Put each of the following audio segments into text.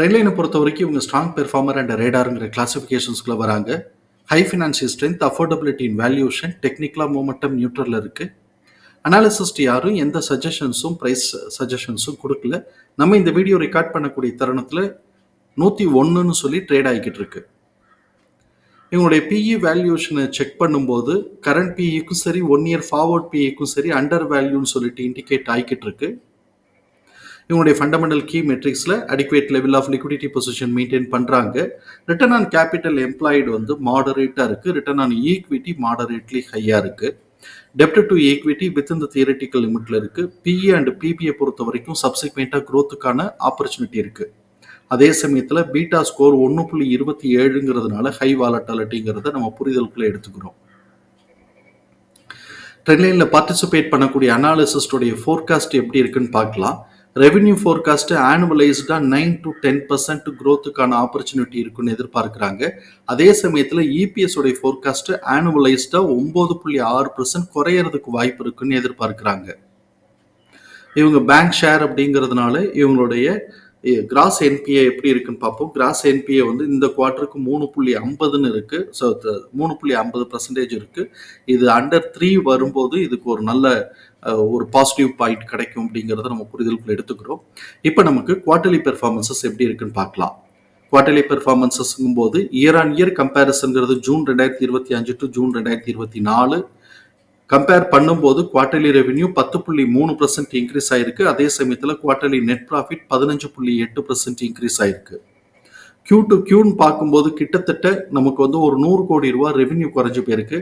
ட்ரெயின்லைனை பொறுத்த வரைக்கும் இவங்க ஸ்ட்ராங் பெர்ஃபார்மர் அண்ட் ரேடாருங்கிற கிளாஸிஃபிகேஷன்ஸ்குள்ளே வராங்க. High financial strength affordability in valuation டெக்னிக்கலாக மூமெண்டம் நியூட்ரலில் இருக்குது அனாலிசிஸ்ட் யாரும் எந்த சஜஷன்ஸும் ப்ரைஸ் சஜஷன்ஸும் கொடுக்கல. நம்ம இந்த வீடியோ ரெக்கார்ட் பண்ணக்கூடிய தருணத்தில் நூற்றி ஒன்றுன்னு சொல்லி ட்ரேட் ஆகிக்கிட்டு இருக்கு. இவங்களுடைய பிஇ வேல்யூஷனை செக் பண்ணும்போது கரண்ட் பிஇக்கும் சரி ஒன் இயர் ஃபார்வர்ட் பிஇக்கும் சரி அண்டர் வேல்யூன்னு சொல்லிட்டு இண்டிகேட் ஆகிக்கிட்டு இருக்குது இவங்களுடைய fundamental key மெட்ரிக்ஸில் adequate level of liquidity position maintain பண்ணுறாங்க ரிட்டர்ன் ஆன் கேபிட்டல் எம்ப்ளாய்டு வந்து மாடரேட்டாக இருக்குது ரிட்டர்ன் ஆன் ஈக்விட்டி மாடரேட்லி ஹையாக இருக்குது டெப்ட் டு ஈக்விட்டி வித் இந்த தியரட்டிக்கல் லிமிட்ல இருக்கு. பிஇ அண்ட் பிபிஐ பொறுத்த வரைக்கும் சப்சிக்வெண்ட்டாக க்ரோத்துக்கான ஆப்பர்ச்சுனிட்டி இருக்கு. அதே சமயத்தில் பீட்டா ஸ்கோர் ஒன்று புள்ளி இருபத்தி ஏழுங்கிறதுனால ஹை வாலட்டாலிட்டிங்கிறத நம்ம புரிதலுக்குள்ள எடுத்துக்கிறோம். ட்ரெண்ட்லைனில் பார்ட்டிசிபேட் பண்ணக்கூடிய அனாலிசிஸ்டோடைய ஃபோர்காஸ்ட் எப்படி இருக்குன்னு பார்க்கலாம். ரெவென்யூ ஃபோர்காஸ்ட்டு ஆனுவலைஸ்டாக நைன் டு டென் பர்சன்ட் க்ரோத்துக்கான ஆப்பர்ச்சுனிட்டி இருக்குன்னு எதிர்பார்க்குறாங்க. அதே சமயத்தில் இபிஎஸ் உடைய ஃபோர்காஸ்ட்டு ஆனுவலைஸ்டாக ஒம்பது புள்ளி ஆறு பர்சன்ட் குறையறதுக்கு வாய்ப்பு இருக்குன்னு எதிர்பார்க்குறாங்க. இவங்க பேங்க் ஷேர் அப்படிங்கிறதுனால இவங்களுடைய கிராஸ் என்பிஏ எப்படி இருக்குன்னு பார்ப்போம். கிராஸ் என்பிஏ வந்து இந்த குவார்ட்டருக்கு மூணு புள்ளி ஐம்பதுன்னு இருக்கு. ஸோ மூணு புள்ளி ஐம்பது பர்சன்டேஜ் இருக்கு. இது அண்டர் த்ரீ வரும்போது இதுக்கு ஒரு நல்ல ஒரு பாசிட்டிவ் பாயிண்ட் கிடைக்கும் அப்படிங்கிறத நம்ம புரிதலுக்குள்ள எடுத்துக்கிறோம். இப்போ நமக்கு குவார்டர்லி பெர்ஃபார்மன்சஸ் எப்படி இருக்குன்னு பார்க்கலாம். குவார்டர்லி பெர்ஃபார்மன்சஸ்ங்கும் போது இயர் ஆன் இயர் கம்பேரிசன்கிறது ஜூன் ரெண்டாயிரத்தி இருபத்தி அஞ்சு டு ஜூன் ரெண்டாயிரத்தி இருபத்தி நாலு. கம்பேர் பண்ணும்போது குவார்டர்லி ரெவென்யூ பத்து புள்ளி மூணு பர்சன்ட் இன்க்ரீஸ் ஆயிருக்கு. அதே சமயத்தில் குவார்டர்லி நெட் ப்ராஃபிட் பதினஞ்சு புள்ளி எட்டு பர்சன்ட் இன்க்ரீஸ் ஆயிருக்கு. கியூ டு கியூன்னு பார்க்கும்போது கிட்டத்தட்ட நமக்கு வந்து ஒரு நூறு கோடி ரூபா ரெவென்யூ குறைஞ்சு போயிருக்கு.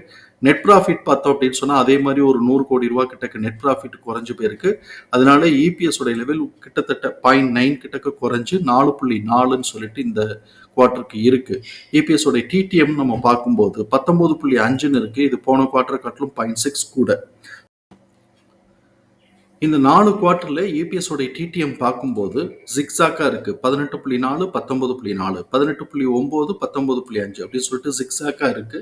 நெட் ப்ராஃபிட் பார்த்தோம் அப்படின்னு சொன்னால் அதே மாதிரி ஒரு நூறு கோடி ரூபா கிட்டக்க நெட் ப்ராஃபிட் குறைஞ்சு போயிருக்கு. அதனால இபிஎஸ் உடைய லெவல் கிட்டத்தட்ட பாயிண்ட் நைன் கிட்டக்க குறைஞ்சு நாலு புள்ளி நாலுன்னு சொல்லிட்டு இந்த குவார்ட்டருக்கு இருக்கு. இபிஎஸ் உடைய டிடிஎம் நம்ம பார்க்கும்போது பத்தொன்பது புள்ளி அஞ்சுன்னு இருக்கு. இது போன குவார்ட்டர் காட்டிலும் பாயிண்ட் சிக்ஸ் கூட. இந்த நாலு குவார்ட்டரில் இபிஎஸ் உடைய டிடிஎம் பார்க்கும்போது ஜிக்ஸாக்கா இருக்கு. பதினெட்டு புள்ளி நாலு பத்தொன்பது புள்ளி நாலு பதினெட்டு புள்ளி ஒன்பது பத்தொன்பது புள்ளி அஞ்சு அப்படின்னு சொல்லிட்டு ஜிக்ஸாக்கா இருக்கு.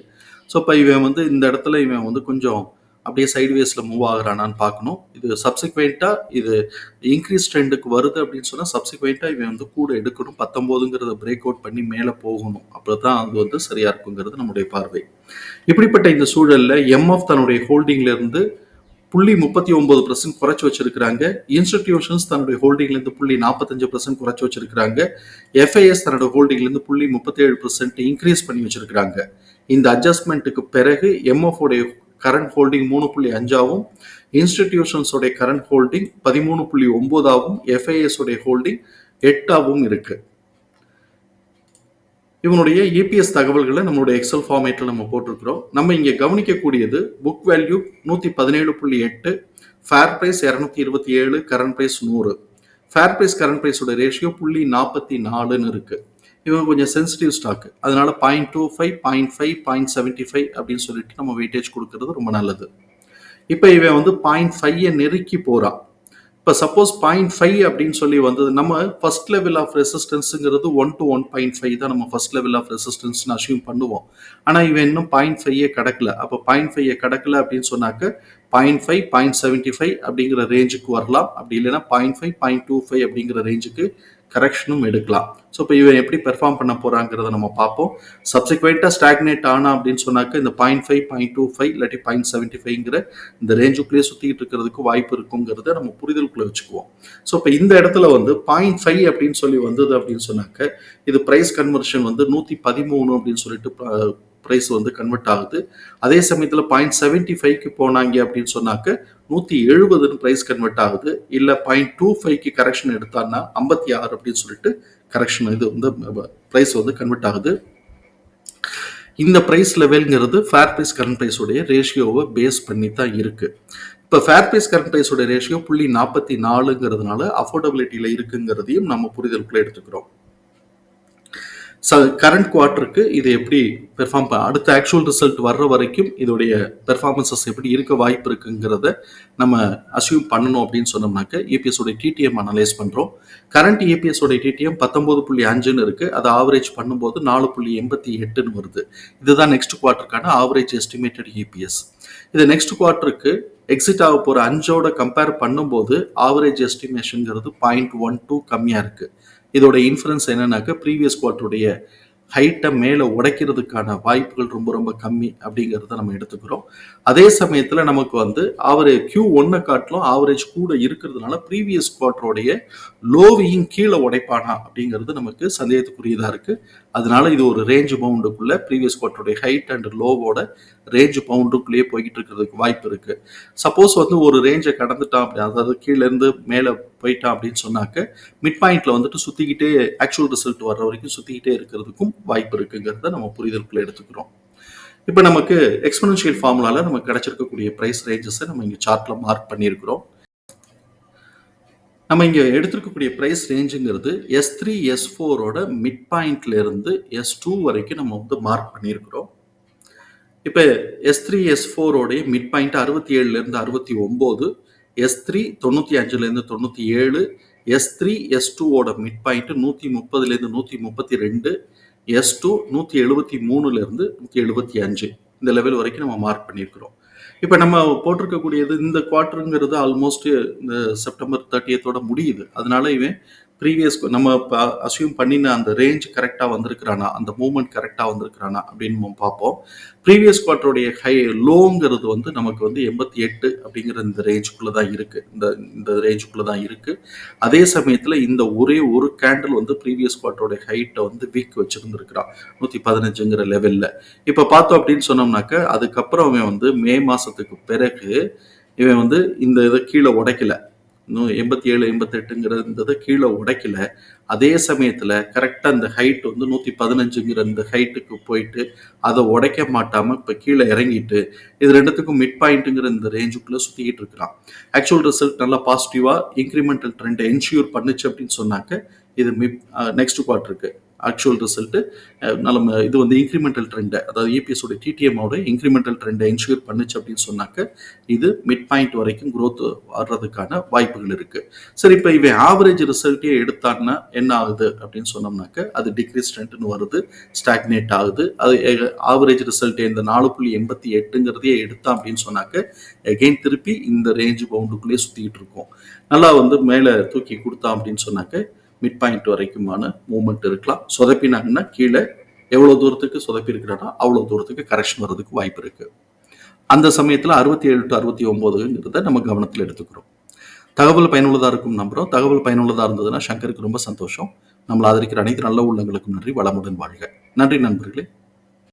ஸோ இப்போ இவன் வந்து இந்த இடத்துல இவன் வந்து கொஞ்சம் அப்படியே சைடுவேஸில் மூவ் ஆகுறானான்னு பார்க்கணும். இது சப்சிக்வெண்ட்டாக இது இன்க்ரீஸ் ட்ரெண்டுக்கு வருது அப்படின்னு சொன்னால் சப்சிக்வெண்ட்டாக இவன் வந்து கூட எடுக்கணும். பத்தொம்போதுங்கிறத பிரேக் அவுட் பண்ணி மேலே போகணும். அப்பதான் அது வந்து சரியாக இருக்குங்கிறது நம்முடைய பார்வை. இப்படிப்பட்ட இந்த சூழலில் எம்எஃப் தன்னுடைய ஹோல்டிங்லேருந்து இருந்து புள்ளி முப்பத்தி ஒன்பது பர்சன்ட் குறைச்சி வச்சிருக்கிறாங்க. இன்ஸ்டிடியூஷன்ஸ் தன்னுடைய ஹோல்டிங்லேருந்து புள்ளி நாற்பத்தஞ்சு பர்சன்ட் குறைச்சி வச்சிருக்கிறாங்க. எஃப்ஐஎஸ் தன்னோட ஹோல்டிங்லேருந்து புள்ளி முப்பத்தேழு பர்சன்ட் இன்க்ரீஸ் பண்ணி வச்சிருக்கிறாங்க. இந்த அட்ஜஸ்ட்மெண்ட்டுக்கு பிறகு எம்எஃப்ஓடைய கரண்ட் ஹோல்டிங் மூணு புள்ளி அஞ்சாவும் இன்ஸ்டிடியூஷன்ஸோடைய கரண்ட் ஹோல்டிங் பதிமூணு புள்ளி ஒன்பதாவும் எஃப்ஐஎஸ் உடைய ஹோல்டிங் எட்டாகவும் இருக்குது இவனுடைய இபிஎஸ் தகவல்களை நம்மளுடைய எக்ஸல் ஃபார்மேட்டில் நம்ம போட்டிருக்கிறோம். நம்ம இங்கே கவனிக்கக்கூடியது புக் வேல்யூ நூற்றி பதினேழு புள்ளி எட்டு ஃபேர் ப்ரைஸ் இரநூத்தி இருபத்தி ஏழு கரண்ட் ப்ரைஸ் நூறு. ஃபேர் ப்ரைஸ் கரண்ட் ப்ரைஸோட ரேஷியோ புள்ளி நாற்பத்தி நாலுன்னு இருக்குது இவங்க கொஞ்சம் சென்சிட்டிவ் ஸ்டாக்கு அதனால point two five point five point seventy five அப்படின்னு சொல்லிட்டு நம்ம வெயிட்டேஜ் கொடுக்கறது ரொம்ப நல்லது. இப்போ இவன் வந்து பாயிண்ட் ஃபைவை நெருக்கி போகிறான் இப்போ சப்போஸ் பாயிண்ட் ஃபைவ் அப்படின்னு சொல்லி வந்தது நம்ம first level of ரெசிஸ்டன்ஸுங்கிறது one two one point five தான் நம்ம ஃபர்ஸ்ட் லெவல் ஆஃப் ரெசிஸ்டன்ஸ்னு அசியூம் பண்ணுவோம். ஆனால் இவன் இன்னும் பாயிண்ட் ஃபைவ் கடக்கல. அப்போ பாயிண்ட் ஃபைவ் கடக்கல அப்படின்னு சொன்னாக்க point five point seventy five அப்படிங்கிற ரேஞ்சுக்கு வரலாம். அப்படி இல்லைன்னா point five point two five அப்படிங்கிற ரேஞ்சுக்கு கரெக்ஷனும் எடுக்கலாம். ஸோ இப்போ இவன் எப்படி பெர்ஃபார்ம் பண்ண போகிறாங்கிறத நம்ம பார்ப்போம். சப்சிக்வெண்ட்டாக ஸ்டாக்னேட் ஆனால் அப்படின்னு சொன்னாக்க இந்த point five point two five இல்லாட்டி பாயிண்ட் செவன்ட்டி ஃபைவ்ங்கிற இந்த ரேஞ்சுக்குள்ளேயே சுற்றிக்கிட்டு இருக்கிறதுக்கு வாய்ப்பு இருக்குங்கிறத நம்ம புரிதலுக்குள்ளே வச்சுக்குவோம். ஸோ இப்போ இந்த இடத்துல வந்து பாயிண்ட் ஃபைவ் அப்படின்னு சொல்லி வந்தது அப்படின்னு சொன்னாக்க இது ப்ரைஸ் கன்வர்ஷன் வந்து நூற்றி பதிமூணு அப்படின்னு சொல்லிட்டு ப்ரைஸ் வந்து கன்வெர்ட் ஆகுது. அதே சமயத்தில் பாயிண்ட் செவன்ட்டி ஃபைவ்க்கு போனாங்க அப்படின்னு சொன்னாக்க நூற்றி எழுபதுன்னு ப்ரைஸ் கன்வெர்ட் ஆகுது. இல்லை பாயிண்ட் டூ ஃபைவ்க்கு கரெக்ஷன் எடுத்தான்னா ஐம்பத்தி ஆறு அப்படின்னு சொல்லிட்டு கரெக்ஷன் இது வந்து ப்ரைஸ் வந்து கன்வெர்ட் ஆகுது. இந்த ப்ரைஸ் லெவல்ங்கிறது ஃபேர் ப்ரைஸ் கரண்ட் ப்ரைஸோடைய ரேஷியோவை பேஸ் பண்ணி தான் இருக்குது இப்போ ஃபேர் ப்ரைஸ் கரண்ட் ப்ரைஸோட ரேஷியோ புள்ளி நாற்பத்தி நாலுங்கிறதுனால அஃபோர்டபிலிட்டியில் இருக்குங்கிறதையும் நம்ம புரிதலுக்குள்ளே எடுத்துக்கிறோம். கரண்ட் குவார்ட்டருக்கு இது எப்படி பெர்ஃபார்ம் அடுத்த ஆக்சுவல் ரிசல்ட் வர்ற வரைக்கும் இதோடைய பெர்ஃபார்மன்சஸ் எப்படி இருக்க வாய்ப்பு இருக்குங்கிறத நம்ம அசியூம் பண்ணணும் அப்படின்னு சொன்னோம்னாக்க ஏபிஎஸ் உடைய டிடிஎம் அனலைஸ் பண்ணுறோம் கரண்ட் ஏபிஎஸ் உடைய டிடிஎம் பத்தொம்போது புள்ளி அஞ்சுன்னு இருக்குது அதை ஆவரேஜ் பண்ணும்போது நாலு புள்ளி எண்பத்தி எட்டுன்னு வருது. இதுதான் நெக்ஸ்ட் குவார்ட்டருக்கான ஆவரேஜ் எஸ்டிமேட்டட் ஏபிஎஸ் இது நெக்ஸ்ட் குவார்ட்டருக்கு எக்ஸிட் ஆக போகிற அஞ்சோட கம்பேர் பண்ணும்போது ஆவரேஜ் எஸ்டிமேஷனுங்கிறது பாயிண்ட் ஒன் டூ கம்மியாக இருக்குது இதோட இன்ஃபரன்ஸ் என்னன்னாக்கா ப்ரீவியஸ் குவார்ட்டருடைய ஹைட்டை மேலே உடைக்கிறதுக்கான வாய்ப்புகள் ரொம்ப ரொம்ப கம்மி அப்படிங்கிறத நம்ம எடுத்துக்கிறோம். அதே சமயத்தில் நமக்கு வந்து ஆவரேஜ் கியூ ஒன்னை காட்டிலும் ஆவரேஜ் கூட இருக்கிறதுனால ப்ரீவியஸ் குவார்டருடைய லோவையும் கீழே உடைப்பானா அப்படிங்கிறது நமக்கு சந்தேகத்துக்குரியதாக இருக்குது அதனால இது ஒரு ரேஞ்ச் பவுண்டுக்குள்ளே ப்ரீவியஸ் குவார்டருடைய ஹைட் அண்ட் லோவோட ரேஞ்ச் பவுண்டுக்குள்ளேயே போய்கிட்டு இருக்கிறதுக்கு வாய்ப்பு இருக்குது சப்போஸ் வந்து ஒரு ரேஞ்சை கடந்துட்டான் அப்படி அதாவது கீழேருந்து மேலே போயிட்டா அப்படின்னு சொன்னாக்க மிட் பாயிண்ட்ல வந்துட்டு சுத்திக்கிட்டே ஆக்சுவல் ரிசல்ட் வர்ற வரைக்கும் சுத்திக்கிட்டே இருக்கிறதுக்கும் வாய்ப்பு இருக்குங்கிறத நம்ம புரிதலுக்குள்ள எடுத்துக்கிறோம். இப்போ நமக்கு எக்ஸ்பெனன்ஷியல் ஃபார்முலால நமக்கு கிடைச்சிருக்கக்கூடிய ப்ரைஸ் ரேஞ்சஸை நம்ம இங்கே சார்ட்ல மார்க் பண்ணியிருக்கிறோம். நம்ம இங்கே எடுத்திருக்கக்கூடிய ப்ரைஸ் ரேஞ்சுங்கிறது எஸ் த்ரீ எஸ் ஃபோரோட மிட் பாயிண்ட்ல இருந்து எஸ் டூ வரைக்கும் நம்ம வந்து மார்க் பண்ணியிருக்கிறோம். இப்போ எஸ் த்ரீ எஸ் ஃபோரோடைய மிட் பாயிண்ட் அறுபத்தி ஏழுலேருந்து அறுபத்தி ஒம்பது எஸ் த்ரீ தொண்ணூற்றி அஞ்சுலேருந்து தொண்ணூற்றி ஏழு எஸ் த்ரீ எஸ் டூவோட மிட் பாயிண்ட்டு நூற்றி முப்பதுலேருந்து நூற்றி முப்பத்தி ரெண்டு எஸ் டூ நூற்றி எழுபத்தி மூணுலேருந்து நூற்றி எழுபத்தி அஞ்சு. இந்த லெவல் வரைக்கும் நம்ம மார்க் பண்ணியிருக்கிறோம். இப்போ நம்ம போட்டிருக்கக்கூடியது இந்த குவார்ட்டருங்கிறது ஆல்மோஸ்ட் இந்த செப்டம்பர் தேர்ட்டியத்தோட முடியுது. அதனால இவன் ப்ரீவியஸ் நம்ம அசியூம் பண்ணின அந்த ரேஞ்ச் கரெக்டாக வந்திருக்கிறானா அந்த மூவ்மெண்ட் கரெக்டாக வந்திருக்கிறானா அப்படின்னு நம்ம பார்ப்போம். ப்ரீவியஸ் குவார்ட்டருடைய ஹை லோங்கிறது வந்து நமக்கு வந்து எண்பத்தி எட்டு அப்படிங்கிற இந்த ரேஞ்சுக்குள்ளே தான் இருக்குது இந்த இந்த ரேஞ்சுக்குள்ளே தான் இருக்குது அதே சமயத்தில் இந்த ஒரே ஒரு கேண்டில் வந்து ப்ரீவியஸ் குவார்ட்டருடைய ஹைட்டை வந்து வீக் வச்சுருந்துருக்கிறான். நூற்றி பதினஞ்சுங்கிற லெவலில் இப்போ பார்த்தோம் அப்படின்னு சொன்னோம்னாக்க அதுக்கப்புறம் அவன் வந்து மே மாதத்துக்கு பிறகு இவன் வந்து இந்த இதை கீழே உடைக்கல. இன்னும் எண்பத்தி ஏழு எண்பத்தெட்டுங்கிறத கீழே உடைக்கல. அதே சமயத்தில் கரெக்டாக அந்த ஹைட் வந்து நூற்றி பதினஞ்சுங்கிற இந்த ஹைட்டுக்கு போயிட்டு அதை உடைக்க மாட்டாமல் இப்போ கீழே இறங்கிட்டு இது ரெண்டுத்துக்கும் மிட் பாயிண்ட்டுங்கிற இந்த ரேஞ்சுக்குள்ளே சுற்றிக்கிட்டு இருக்கிறான் ஆக்சுவல் ரிசல்ட் நல்லா பாசிட்டிவாக இன்க்ரிமெண்டல் ட்ரெண்டை என்ஷூர் பண்ணுச்சு அப்படின்னு சொன்னாக்க இது மிட் நெக்ஸ்ட் குவார்ட்டருக்கு ஆக்சுவல் ரிசல்ட்டு நம்ம இது வந்து இன்க்ரிமெண்டல் ட்ரெண்டை அதாவது இபிஎஸோட டிடிஎம்மோட இன்க்ரிமெண்டல் ட்ரெண்டை என்ஷூர் பண்ணுச்சு அப்படின்னு சொன்னாக்க இது மிட் பாயிண்ட் வரைக்கும் க்ரோத் வர்றதுக்கான வாய்ப்புகள் இருக்குது சரி இப்போ இவன் ஆவரேஜ் ரிசல்ட்டே எடுத்தான்னா என்ன ஆகுது அப்படின்னு சொன்னோம்னாக்க அது டிக்ரீஸ் ட்ரெண்ட்னு வருது ஸ்டாக்னேட் ஆகுது. அது ஆவரேஜ் ரிசல்ட் இந்த நாலு புள்ளி எண்பத்தி எட்டுங்கிறதையே எடுத்தான் அப்படின்னு சொன்னாக்க எகெயின் திருப்பி இந்த ரேஞ்ச் பவுண்டுக்குள்ளேயே சுற்றிக்கிட்டு இருக்கும். நல்லா வந்து மேலே தூக்கி கொடுத்தான் அப்படின்னு சொன்னாக்க மிட் பாயிண்ட் வரைக்குமான மூவ்மெண்ட் இருக்கலாம். சொதப்பினாங்கன்னா கீழே எவ்வளோ தூரத்துக்கு சொதப்பி இருக்கிறானோ அவ்வளோ தூரத்துக்கு கரெக்ஷன் வர்றதுக்கு வாய்ப்பு இருக்குது அந்த சமயத்தில் அறுபத்தி ஏழு டு அறுபத்தி ஒம்போதுங்கிறத நம்ம கவனத்தில் எடுத்துக்கிறோம். தகவல் பயனுள்ளதாக இருக்கும் நம்புகிறோம் தகவல் பயனுள்ளதாக இருந்ததுன்னா சங்கருக்கு ரொம்ப சந்தோஷம். நம்மளை ஆதரிக்கிற அனைத்து நல்ல உள்ளங்களுக்கும் நன்றி. வளமுடன் வாழ்க. நன்றி நண்பர்களே.